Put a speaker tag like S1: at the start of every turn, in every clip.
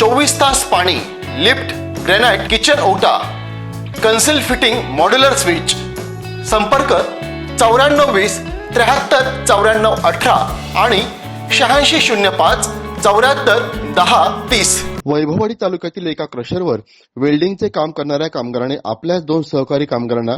S1: चोवीस तास पाणी लिफ्ट ग्रेनाइट किचन ओटा कन्सिल फिटिंग मॉड्युलर स्विच. संपर्क चौऱ्याण्णव वीस त्र्याहत्तर चौऱ्याण्णव अठरा आणि शहाऐंशी शून्य पाच चौऱ्याहत्तर दहा तीस. वैभववाडी तालुक्यातील एका क्रशरवर वेल्डिंगचे काम करणाऱ्या कामगाराने आपल्याच दोन सहकारी कामगारांना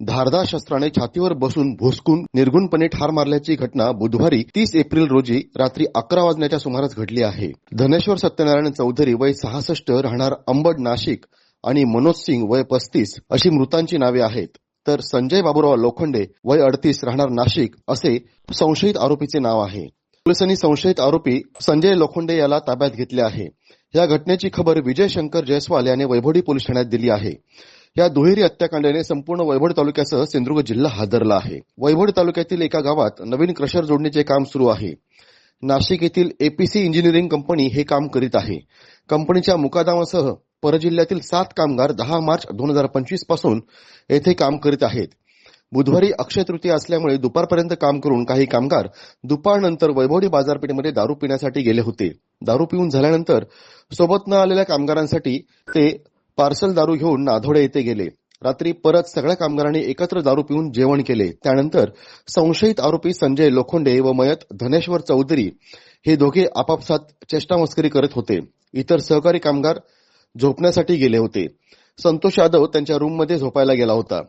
S1: धारदार शस्त्राने छातीवर बसून भोसकून निर्गुणपणे ठार मारल्याची घटना बुधवारी तीस एप्रिल रोजी रात्री अकरा वाजण्याच्या सुमारास घडली आहे. धनेश्वर सत्यनारायण चौधरी वय सहासष्ट राहणार अंबड नाशिक आणि मनोज सिंग वय पस्तीस अशी मृतांची नावे आहेत. तर संजय बाबुराव लोखंडे वय अडतीस राहणार नाशिक असे संशयित आरोपीचे नाव आहे. पोलिसांनी संशयित आरोपी संजय लोखंडे याला ताब्यात घेतले आहे. या घटनेची खबर विजय शंकर जयस्वाल याने वैभोडी पोलीस ठाण्यात दिली आहे. या दुहेरी हत्याकांडाने संपूर्ण वैभवडी तालुक्यासह सिंधुदुर्ग जिल्हा हादरला आहे. वैभव तालुक्यातील एका गावात नवीन क्रशर जोडणीचे काम सुरू आहे. नाशिक येथील एपीसी इंजिनिअरिंग कंपनी हे काम करीत आहे. कंपनीच्या मुकादामासह परजिल्ह्यातील सात कामगार दहा मार्च दोन हजार पंचवीसपासून येथे काम करीत आहेत. बुधवारी अक्षय तृतीया असल्यामुळे दुपारपर्यंत काम करून काही कामगार दुपारनंतर वैभवडी बाजारपेठेमध्ये दारू पिण्यासाठी गेले होते. दारू पिऊन झाल्यानंतर सोबत न आलेल्या कामगारांसाठी ते पार्सल दारू घेऊन नाधोडे येथे गेले. रात्री परत सगळ्या कामगारांनी एकत्र दारू पिऊन जेवण केले. त्यानंतर संशयित आरोपी संजय लोखंडे व मयत धनेश्वर चौधरी हे दोघे आपापसात चेष्टामस्करी करत होते. इतर सहकारी कामगार झोपण्यासाठी गेले होते. संतोष यादव त्यांच्या रूममध्ये झोपायला गेला होता.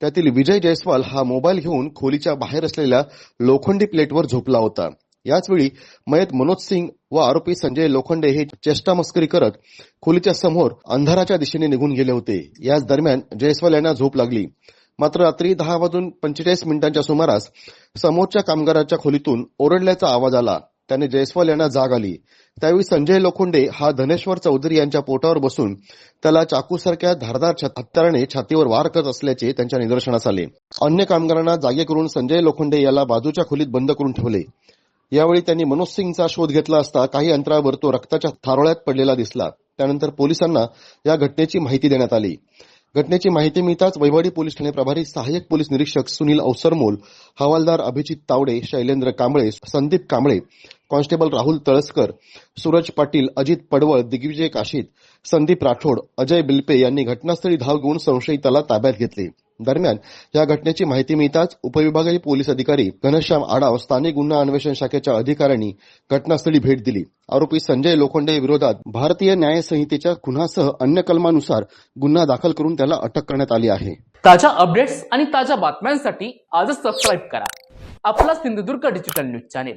S1: त्यातील विजय जयस्वाल हा मोबाईल घेऊन खोलीच्या बाहेर असलेल्या लोखंडी प्लेटवर झोपला होता. याचवेळी मयत मनोज सिंग व आरोपी संजय लोखंडे हे चेष्टामस्करी करत खोलीच्या समोर अंधाराच्या दिशेने निघून गेले होते. याच दरम्यान जयस्वाल यांना झोप लागली. मात्र रात्री दहा वाजून पंचेचाळीस मिनिटांच्या सुमारास समोरच्या कामगाराच्या खोलीतून ओरडल्याचा आवाज आला. त्याने जयस्वाल यांना जाग आली. त्यावेळी संजय लोखंडे हा धनेश्वर चौधरी यांच्या पोटावर बसून त्याला चाकूसारख्या धारदार हत्याराने छातीवर वार करत असल्याचे त्यांच्या निदर्शनास आले. अन्य कामगारांना जागे करून संजय लोखंडे याला बाजूच्या खोलीत बंद करून ठेवले. यावेळी त्यांनी मनोज सिंगचा शोध घेतला असता काही अंतरावर तो रक्ताच्या थारोळ्यात पडलेला दिसला. त्यानंतर पोलिसांना या घटनेची माहिती देण्यात आली. घटनेची माहिती मिळताच वैवाडी पोलीस ठाणे प्रभारी सहाय्यक पोलीस निरीक्षक सुनील अवसरमोल हवालदार अभिजित तावडे शैलेंद्र कांबळे संदीप कांबळे कॉन्स्टेबल राहुल तळसकर सूरज पाटील अजित पडवळ दिग्विजय काशीत संदीप राठोड अजय बिल्पे यांनी घटनास्थळी धाव घेऊन संशयिताला ताब्यात घेतले. दरम्यान या घटनेची माहिती मिळताच उपविभागीय पोलीस अधिकारी घनश्याम आडाव स्थानिक गुन्हा अन्वेषण शाखेच्या अधिकाऱ्यांनी घटनास्थळी भेट दिली. आरोपी संजय लोखंडे विरोधात भारतीय न्याय संहितेच्या खुनासह अन्य कलमानुसार गुन्हा दाखल करून त्याला अटक करण्यात आली आहे.
S2: ताज्या अपडेट्स आणि ताज्या बातम्यांसाठी आजच सबस्क्राईब करा. आपला Sindhudurg digital news channel